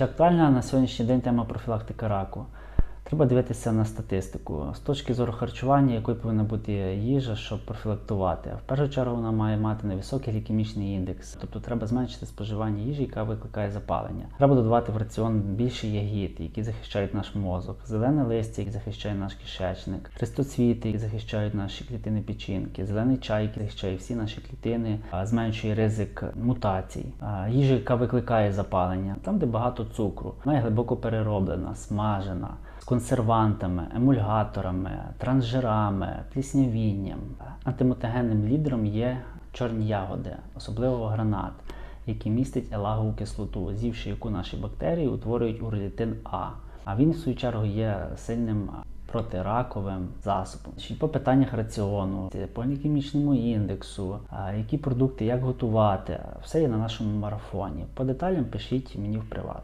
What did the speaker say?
Чи актуальна на сьогоднішній день тема профілактики раку? Треба дивитися на статистику. З точки зору харчування, якою повинна бути їжа, щоб профілактувати. В першу чергу вона має мати невисокий глікемічний індекс, тобто треба зменшити споживання їжі, яка викликає запалення. Треба додавати в раціон більше ягід, які захищають наш мозок, зелене листя, яке захищає наш кишечник, хрестоцвіти, які захищають наші клітини печінки, зелений чай, який захищає всі наші клітини, зменшує ризик мутацій, їжа, яка викликає запалення, там, де багато цукру, вона глибоко перероблена, смажена консервантами, емульгаторами, трансжирами, пліснявінням. Антимутагенним лідером є чорні ягоди, особливо гранат, який містить елагову кислоту, з'ївши яку наші бактерії утворюють уридин А. А він, в свою чергу, є сильним протираковим засобом. По питаннях раціону, по глікемічному індексу, які продукти, як готувати, все є на нашому марафоні. По деталям пишіть мені в приват.